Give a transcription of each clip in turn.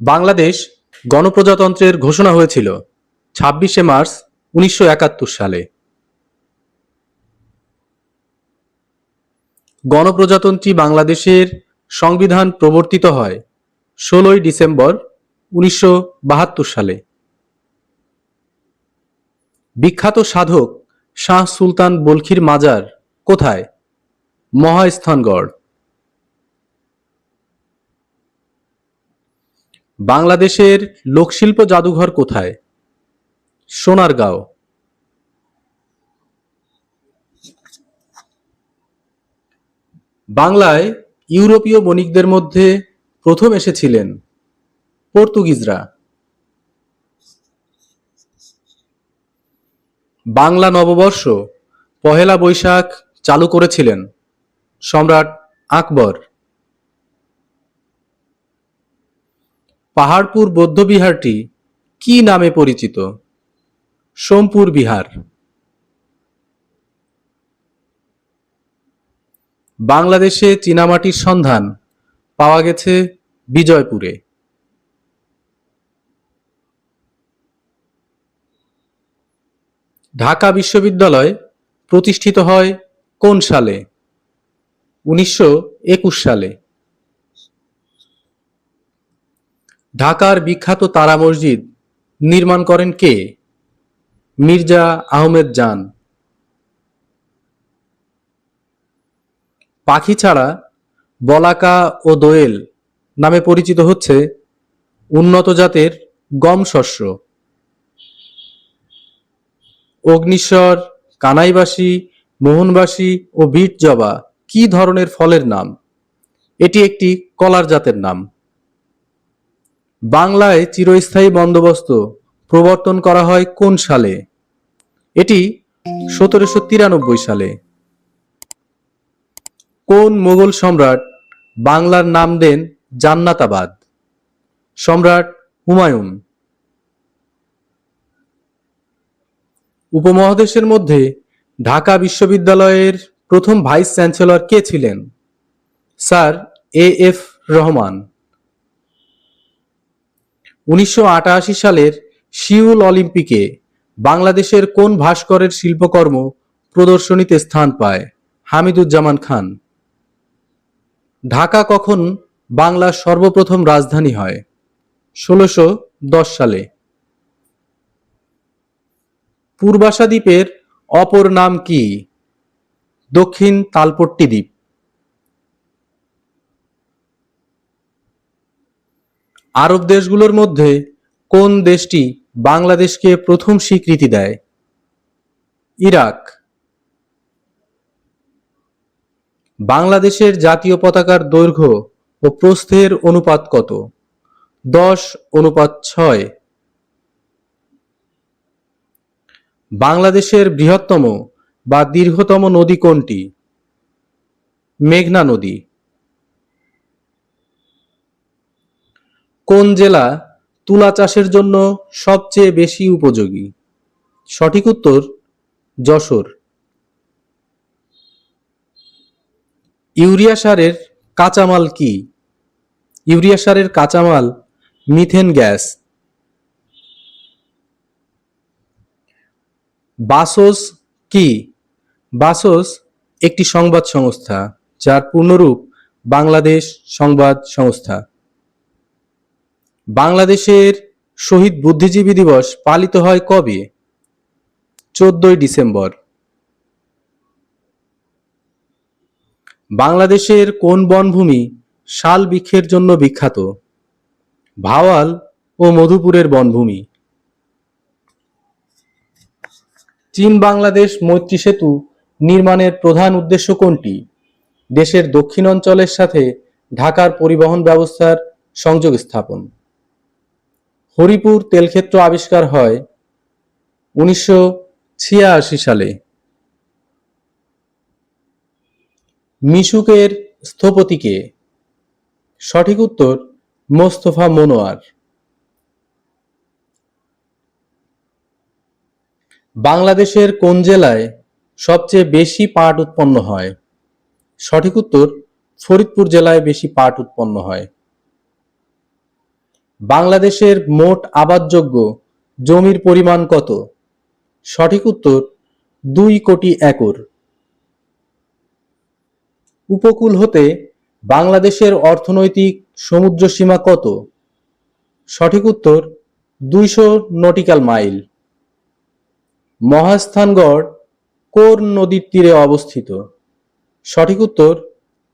বাংলাদেশ গণপ্রজাতন্ত্রের ঘোষণা হয়েছিল ছাব্বিশে মার্চ উনিশশো একাত্তর সালে। গণপ্রজাতন্ত্রী বাংলাদেশের সংবিধান প্রবর্তিত হয় ষোলোই ডিসেম্বর উনিশশো বাহাত্তর সালে। বিখ্যাত সাধক শাহ সুলতান বলখির মাজার কোথায়? মহাস্থানগড়। বাংলাদেশের লোকশিল্প জাদুঘর কোথায়? সোনারগাঁও। বাংলায় ইউরোপীয় বণিকদের মধ্যে প্রথম এসেছিলেন পর্তুগিজরা। বাংলা নববর্ষ পহেলা বৈশাখ চালু করেছিলেন সম্রাট আকবর। পাহাড়পুর বৌদ্ধবিহারটি কি নামে পরিচিত? সোমপুর বিহার। বাংলাদেশে চীনামাটির সন্ধান পাওয়া গেছে বিজয়পুরে। ঢাকা বিশ্ববিদ্যালয় প্রতিষ্ঠিত হয় কোন সালে? উনিশশো একুশ সালে। ঢাকার বিখ্যাত তারা মসজিদ নির্মাণ করেন কে? মির্জা আহমেদ জান। পাখি ছাড়া বলাকা ও দোয়েল নামে পরিচিত হচ্ছে উন্নত জাতের গম শস্য। অগ্নিশ্বর কানাইবাসী, মোহনবাসী ও বিট জবা কি ধরনের ফলের নাম? এটি একটি কলার জাতের নাম। বাংলায় চিরস্থায়ী বন্দোবস্ত প্রবর্তন করা হয় কোন সালে? এটি সতেরোশো তিরানব্বই সালে। কোন মোগল সম্রাট বাংলার নাম দেন জান্নাতাবাদ? সম্রাট হুমায়ুন। উপমহাদেশের মধ্যে ঢাকা বিশ্ববিদ্যালয়ের প্রথম ভাইস চ্যান্সেলর কে ছিলেন? Sir A F Rahman. উনিশশো আটাশি সালের সিউল অলিম্পিকে বাংলাদেশের কোন ভাস্করের শিল্পকর্ম প্রদর্শনীতে স্থান পায়? হামিদুজ্জামান খান। ঢাকা কখন বাংলার সর্বপ্রথম রাজধানী হয়? ষোলোশো দশ সালে। পূর্বাশা দ্বীপের অপর নাম কি? দক্ষিণ তালপট্টি দ্বীপ। আরব দেশগুলোর মধ্যে কোন দেশটি বাংলাদেশকে প্রথম স্বীকৃতি দেয়? ইরাক। বাংলাদেশের জাতীয় পতাকার দৈর্ঘ্য ও প্রস্থের অনুপাত কত? দশ অনুপাত ছয়। বাংলাদেশের বৃহত্তম বা দীর্ঘতম নদী কোনটি? মেঘনা নদী। কোন জেলা তুলা চাষের জন্য সবচেয়ে বেশি উপযোগী? সঠিক উত্তর, যশোর। ইউরিয়া সারের কাঁচামাল কি? ইউরিয়া সারের কাঁচামাল মিথেন গ্যাস। বাসোস কি? বাসোস একটি সংবাদ সংস্থা, যার পূর্ণরূপ বাংলাদেশ সংবাদ সংস্থা। বাংলাদেশের শহীদ বুদ্ধিজীবী দিবস পালিত হয় কবে? চোদ্দই ডিসেম্বর। বাংলাদেশের কোন বনভূমি শাল বৃক্ষের জন্য বিখ্যাত? ভাওয়াল ও মধুপুরের বনভূমি। চীন বাংলাদেশ মৈত্রী সেতু নির্মাণের প্রধান উদ্দেশ্য কোনটি? দেশের দক্ষিণ অঞ্চলের সাথে ঢাকার পরিবহন ব্যবস্থার সংযোগ স্থাপন। হরিপুর তেলক্ষেত্র আবিষ্কার হয় উনিশশো ছিয়াশি সালে। মিশুকের স্থপতিকে। সঠিক উত্তর, মোস্তফা মনোয়ার। বাংলাদেশের কোন জেলায় সবচেয়ে বেশি পাট উৎপন্ন হয়? সঠিক উত্তর, ফরিদপুর জেলায় বেশি পাট উৎপন্ন হয়। বাংলাদেশের মোট আবাদযোগ্য জমির পরিমাণ কত? সঠিক উত্তর, দুই কোটি একর। উপকূল হতে বাংলাদেশের অর্থনৈতিক সমুদ্র সীমা কত? সঠিক উত্তর, দুইশো নটিক্যাল মাইল। মহাস্থানগড় কোর নদীর তীরে অবস্থিত। সঠিক উত্তর,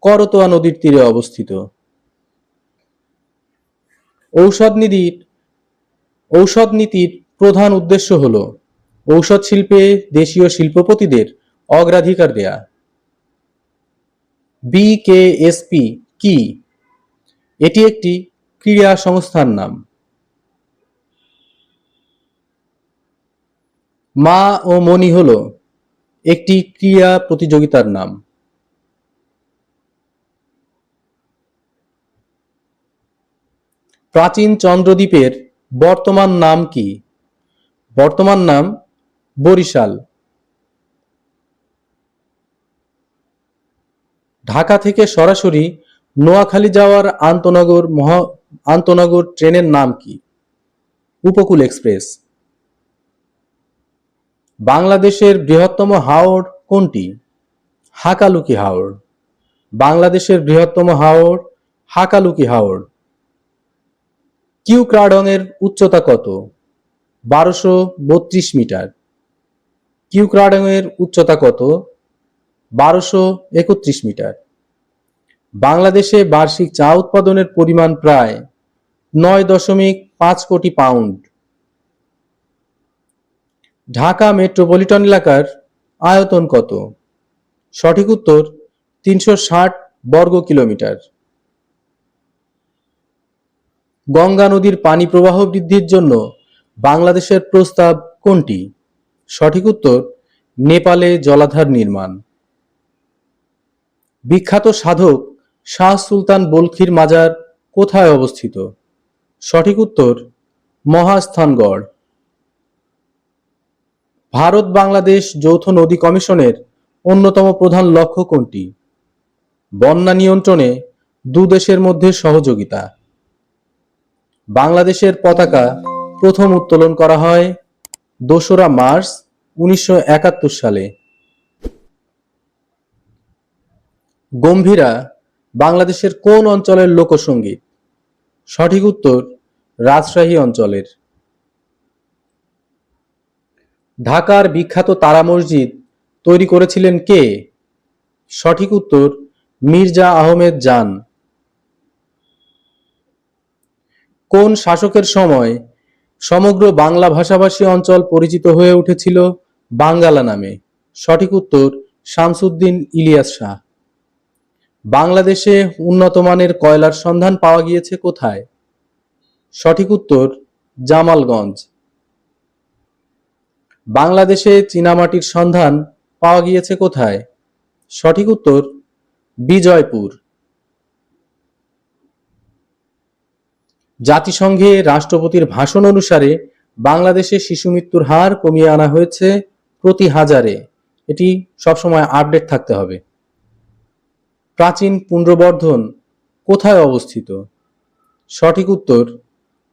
করতোয়া নদীর তীরে অবস্থিত। ঔষধ নীতির ঔষধ নীতির প্রধান উদ্দেশ্য হল ঔষধ শিল্পে দেশীয় শিল্পপতিদের অগ্রাধিকার দেয়া। বিকেএসপি কি? এটি একটি ক্রীড়া সংস্থার নাম। মা ও মণি হল একটি ক্রীড়া প্রতিযোগিতার নাম। প্রাচীন চন্দ্রদ্বীপের বর্তমান নাম কি? বর্তমান নাম বরিশাল। ঢাকা থেকে সরাসরি নোয়াখালী যাওয়ার আন্তনগর মহা, আন্তনগর ট্রেনের নাম কি? উপকূল এক্সপ্রেস। বাংলাদেশের বৃহত্তম হাওর কোনটি? হাকালুকি হাওর। বাংলাদেশের বৃহত্তম হাওর হাকালুকি হাওর। কিউ ক্রাডং এর উচ্চতা কত? বারোশো বত্রিশ মিটার। কিউ ক্রাডং এর উচ্চতা কত? বারোশো একত্রিশ মিটার। বাংলাদেশে বার্ষিক চা উৎপাদনের পরিমাণ প্রায় নয় দশমিক পাঁচ কোটি পাউন্ড। ঢাকা মেট্রোপলিটন এলাকার আয়তন কত? সঠিক উত্তর তিনশো ষাট বর্গ কিলোমিটার। গঙ্গা নদীর পানি প্রবাহ বৃদ্ধির জন্য বাংলাদেশের প্রস্তাব কোনটি? সঠিক উত্তর, নেপালে জলাধার নির্মাণ। বিখ্যাত সাধক শাহ সুলতান বলখির মাজার কোথায় অবস্থিত? সঠিক উত্তর, মহাস্থানগড়। ভারত বাংলাদেশ যৌথ নদী কমিশনের অন্যতম প্রধান লক্ষ্য কোনটি? বন্যা নিয়ন্ত্রণে দু দেশের মধ্যে সহযোগিতা। বাংলাদেশের পতাকা প্রথম উত্তোলন করা হয় দোসরা মার্চ উনিশশো একাত্তর সালে। গম্ভীরা বাংলাদেশের কোন অঞ্চলের লোকসঙ্গীত? সঠিক উত্তর, রাজশাহী অঞ্চলের। ঢাকার বিখ্যাত তারা মসজিদ তৈরি করেছিলেন কে? সঠিক উত্তর, মির্জা আহমেদ জান। কোন শাসকের সময় সমগ্র বাংলা ভাষাভাষী অঞ্চল পরিচিত হয়ে উঠেছিল বাঙ্গালা নামে? সঠিক উত্তর, শামসুদ্দিন ইলিয়াস শাহ। বাংলাদেশে উন্নত মানের কয়লার সন্ধান পাওয়া গিয়েছে কোথায়? সঠিক উত্তর, জামালগঞ্জ। বাংলাদেশে চীনামাটির সন্ধান পাওয়া গিয়েছে কোথায়? সঠিক উত্তর, বিজয়পুর। জাতিসংঘে রাষ্ট্রপতির ভাষণ অনুসারে বাংলাদেশে শিশু মৃত্যুর হার কমিয়ে আনা হয়েছে প্রতি হাজারে। এটি সবসময় আপডেট থাকতে হবে। প্রাচীন পুনর্বর্ধন কোথায় অবস্থিত? সঠিক উত্তর,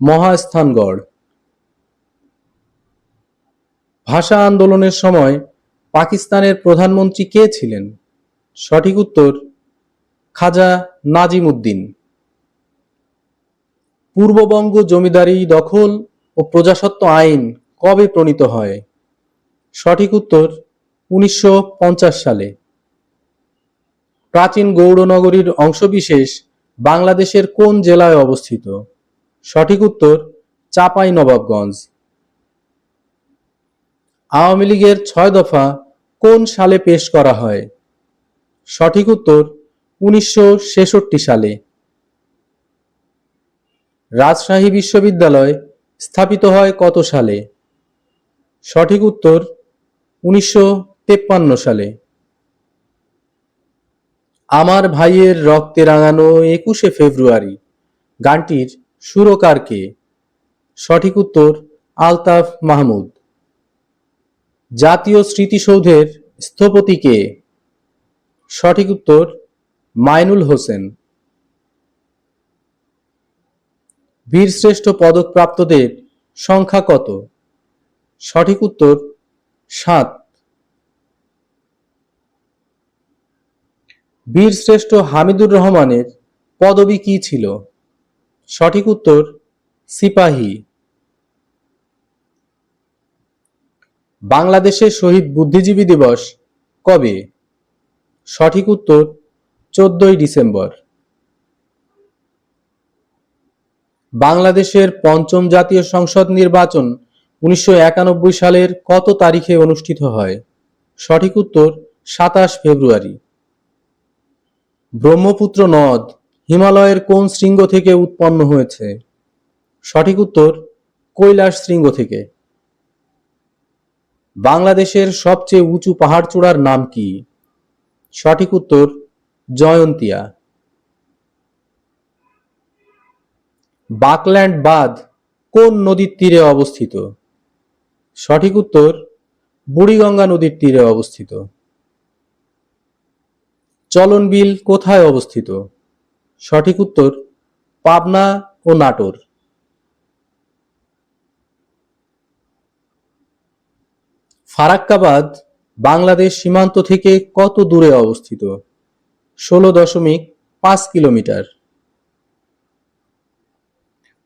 মহাস্থানগড়। ভাষা আন্দোলনের সময় পাকিস্তানের প্রধানমন্ত্রী কে ছিলেন? সঠিক উত্তর, খাজা নাজিম উদ্দিন পূর্ববঙ্গ জমিদারি দখল ও প্রজাসত্ব আইন কবে প্রণীত হয়? সঠিক উত্তর উনিশশো পঞ্চাশ সালে। প্রাচীন গৌড়নগরীর অংশবিশেষ বাংলাদেশের কোন জেলায় অবস্থিত? সঠিক উত্তর চাপাই নবাবগঞ্জ। আওয়ামী লীগের ছয় দফা কোন সালে পেশ করা হয়? সঠিক উত্তর উনিশশো ছেষট্টি সালে। রাজশাহী বিশ্ববিদ্যালয় স্থাপিত হয় কত সালে? সঠিক উত্তর উনিশশো সালে। আমার ভাইয়ের রক্তে রাঙানো একুশে ফেব্রুয়ারি। গানটির সুরকার কে? সঠিক উত্তর আলতাফ মাহমুদ। জাতীয় স্মৃতিসৌধের স্থপতি কে? সঠিক উত্তর মাইনুল হোসেন। বীরশ্রেষ্ঠ পদকপ্রাপ্তদের সংখ্যা কত? সঠিক উত্তর, সাত। বীরশ্রেষ্ঠ হামিদুর রহমানের পদবি কি ছিল? সঠিক উত্তর, সিপাহী। বাংলাদেশের শহীদ বুদ্ধিজীবী দিবস কবে? সঠিক উত্তর, চোদ্দই ডিসেম্বর। বাংলাদেশের পঞ্চম জাতীয় সংসদ নির্বাচন উনিশশো একানব্বই সালের কত তারিখে অনুষ্ঠিত হয়? সঠিক উত্তর, সাতাশ ফেব্রুয়ারি। ব্রহ্মপুত্র নদ হিমালয়ের কোন শৃঙ্গ থেকে উৎপন্ন হয়েছে? সঠিক উত্তর, কৈলাস শৃঙ্গ থেকে। বাংলাদেশের সবচেয়ে উঁচু পাহাড়চূড়ার নাম কি? সঠিক উত্তর, জয়ন্তিয়া। বাকল্যান্ড বাঁধ কোন নদীর তীরে অবস্থিত? সঠিক উত্তর, বুড়িগঙ্গা নদীর তীরে অবস্থিত। চলন বিল কোথায় অবস্থিত? সঠিক উত্তর, পাবনা ও নাটোর। ফারাক্কাবাদ বাংলাদেশ সীমান্ত থেকে কত দূরে অবস্থিত? ষোলো দশমিক পাঁচ কিলোমিটার।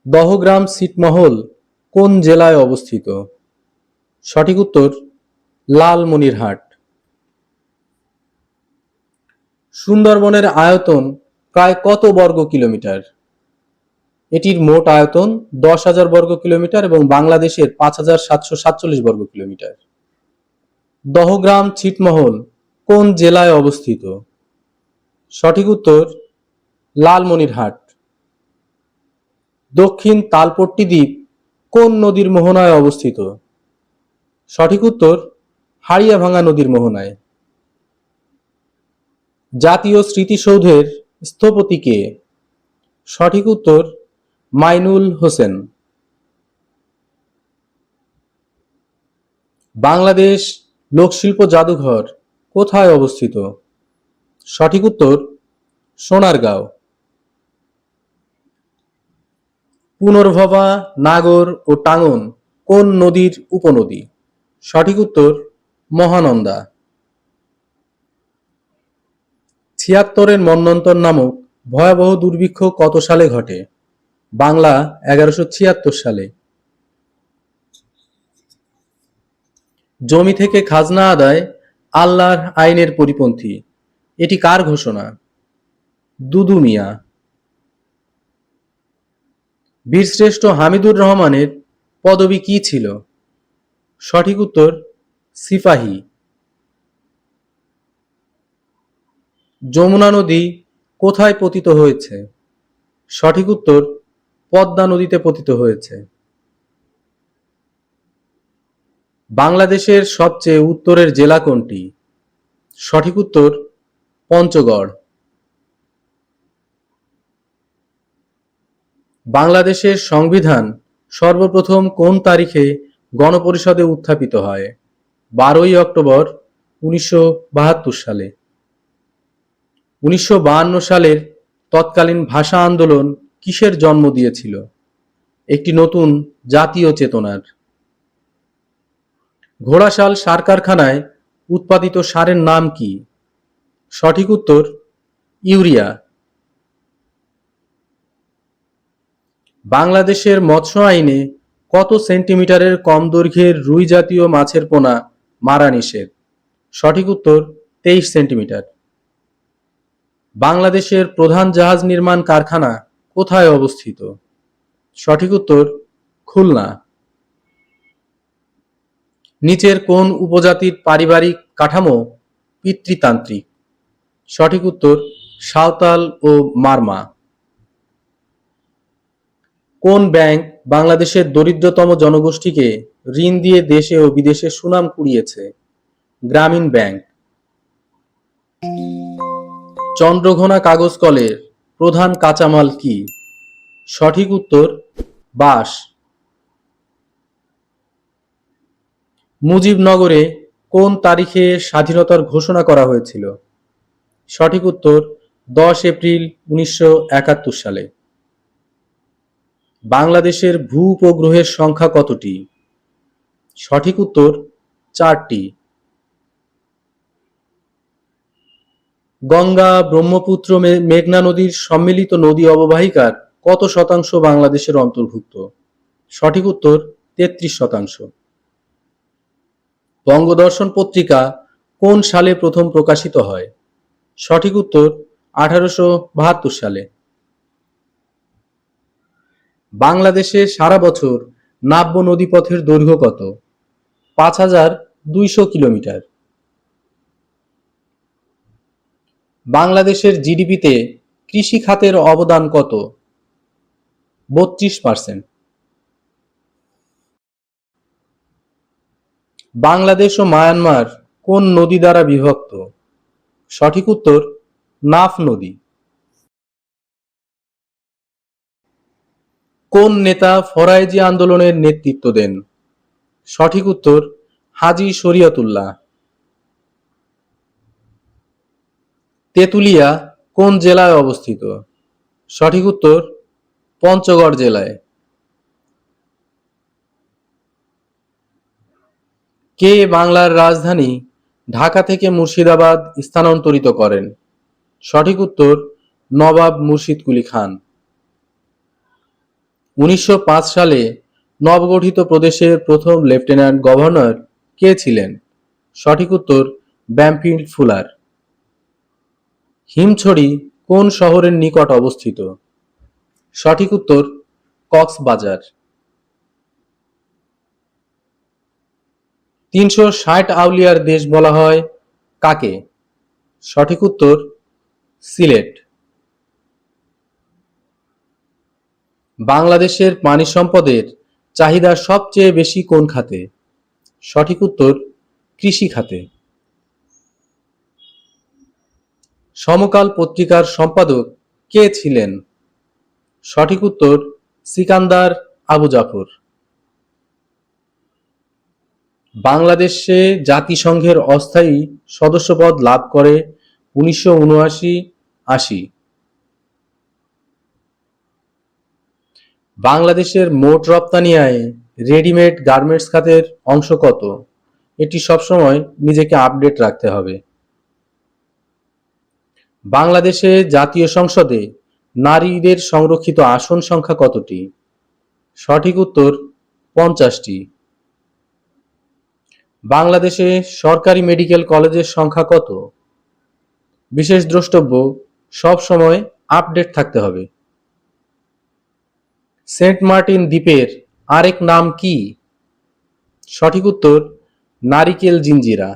দহগ্রাম ছিটমহল কোন জেলায় অবস্থিত? সঠিক উত্তর, লালমনিরহাট। সুন্দরবনের আয়তন প্রায় কত বর্গ কিলোমিটার? এটির মোট আয়তন দশ হাজার বর্গ কিলোমিটার এবং বাংলাদেশের পাঁচ হাজার সাতশো সাতচল্লিশ বর্গ কিলোমিটার। দহগ্রাম ছিটমহল কোন জেলায় অবস্থিত? সঠিক উত্তর, লালমনিরহাট। দক্ষিণ তালপট্টি দ্বীপ কোন নদীর মোহনায় অবস্থিত? সঠিক উত্তর হাড়িয়াভাঙা নদীর মোহনায়। জাতীয় স্মৃতিসৌধের স্থপতি কে? সঠিক উত্তর, মাইনুল হোসেন। বাংলাদেশ লোকশিল্প জাদুঘর কোথায় অবস্থিত? সঠিক উত্তর, সোনারগাঁও। পুনর্ভবা, নাগর ও টাঙ্গন কোন নদীর উপনদী? সঠিক উত্তর, মহানন্দা। ছিয়াত্তরের মন্বন্তর নামক ভয়াবহ দুর্ভিক্ষ কত সালে ঘটে? বাংলা, এগারোশো ছিয়াত্তর সালে। জমি থেকে খাজনা আদায় আল্লাহর আইনের পরিপন্থী। এটি কার ঘোষণা? দুদু মিয়া। বীরশ্রেষ্ঠ হামিদুর রহমানের পদবি কি ছিল? সঠিক উত্তর, সিপাহী। যমুনা নদী কোথায় পতিত হয়েছে? সঠিক উত্তর, পদ্মা নদীতে পতিত হয়েছে। বাংলাদেশের সবচেয়ে উত্তরের জেলা কোনটি? সঠিক উত্তর, পঞ্চগড়। বাংলাদেশের সংবিধান সর্বপ্রথম কোন তারিখে গণপরিষদে উত্থাপিত হয়? বারোই অক্টোবর উনিশশো বাহাত্তর সালে। উনিশশো সালের তৎকালীন ভাষা আন্দোলন কিসের জন্ম দিয়েছিল? একটি নতুন জাতীয় চেতনার। ঘোড়াশাল সার কারখানায় উৎপাদিত সারের নাম কি? সঠিক উত্তর, ইউরিয়া। বাংলাদেশের মৎস্য আইনে কত সেন্টিমিটারের কম দৈর্ঘ্যের রুই জাতীয় মাছের পোনা মারা নিষেধ? সঠিক উত্তর, তেইশ সেন্টিমিটার। বাংলাদেশের প্রধান জাহাজ নির্মাণ কারখানা কোথায় অবস্থিত? সঠিক উত্তর, খুলনা। নিচের কোন উপজাতির পারিবারিক কাঠামো পিতৃতান্ত্রিক? সঠিক উত্তর, সাঁওতাল ও মারমা। কোন ব্যাংক বাংলাদেশের দরিদ্রতম জনগোষ্ঠীকে ঋণ দিয়ে দেশে ও বিদেশে সুনাম কুড়িয়েছে? গ্রামীণ ব্যাংক। চন্দ্রঘোনা কাগজ কলের প্রধান কাঁচামাল কি? সঠিক উত্তর বাস মুজিবনগরে কোন তারিখে স্বাধীনতার ঘোষণা করা হয়েছিল? সঠিক উত্তর, দশ এপ্রিল উনিশশো একাত্তর সালে। বাংলাদেশের ভূ উপগ্রহের সংখ্যা কতটি? সঠিক উত্তর চারটি। গঙ্গা, ব্রহ্মপুত্র মেঘনা নদীর সম্মিলিত নদী অববাহিকার কত শতাংশ বাংলাদেশের অন্তর্ভুক্ত? সঠিক উত্তর তেত্রিশ শতাংশ। বঙ্গদর্শন পত্রিকা কোন সালে প্রথম প্রকাশিত হয়? সঠিক উত্তর আঠারোশো বাহাত্তর সালে। বাংলাদেশে সারা বছর নাব্য নদীপথের দৈর্ঘ্য কত? পাঁচ হাজার দুইশো কিলোমিটার। বাংলাদেশের জিডিপিতে কৃষি খাতের অবদান কত? বত্রিশ পার্সেন্ট। বাংলাদেশ ও মায়ানমার কোন নদী দ্বারা বিভক্ত? সঠিক উত্তর, নাফ নদী। কোন নেতা ফরাইজি আন্দোলনের নেতৃত্ব দেন? সঠিক উত্তর, হাজি শরিয়তুল্লাহ। তেঁতুলিয়া কোন জেলায় অবস্থিত? সঠিক উত্তর, পঞ্চগড় জেলায়। কে বাংলার রাজধানী ঢাকা থেকে মুর্শিদাবাদ স্থানান্তরিত করেন? সঠিক উত্তর, নবাব মুর্শিদ কুলি খান। উনিশশো পাঁচ সালে নবগঠিত প্রদেশের প্রথম লেফটেন্যান্ট গভর্নর কে ছিলেন? সঠিক উত্তর, ব্যামফিল্ড ফুলার। হিমছড়ি কোন শহরের নিকট অবস্থিত? সঠিক উত্তর, কক্সবাজার। তিনশো ষাট আউলিয়ার দেশ বলা হয় কাকে? সঠিক উত্তর, সিলেট। বাংলাদেশের পানি সম্পদের চাহিদা সবচেয়ে বেশি কোন খাতে? সঠিক উত্তর, কৃষি খাতে। সমকাল পত্রিকার সম্পাদক কে ছিলেন? সঠিক উত্তর, সিকান্দার আবু জাফর। বাংলাদেশে জাতিসংঘের অস্থায়ী সদস্যপদ লাভ করে উনিশশো উনআশি আশি। বাংলাদেশের মোট রপ্তানি আয়ে রেডিমেড গার্মেন্টস খাতের অংশ কত? এটি সবসময় নিজেকে আপডেট রাখতে হবে। বাংলাদেশে জাতীয় সংসদে নারীদের সংরক্ষিত আসন সংখ্যা কতটি? সঠিক উত্তর পঞ্চাশটি। বাংলাদেশে সরকারি মেডিকেল কলেজের সংখ্যা কত? বিশেষ দ্রষ্টব্য সব সময় আপডেট থাকতে হবে। সেন্ট মার্টিন দ্বীপের আরেক নাম কি? সঠিক উত্তর নারিকেল জিঞ্জিরা।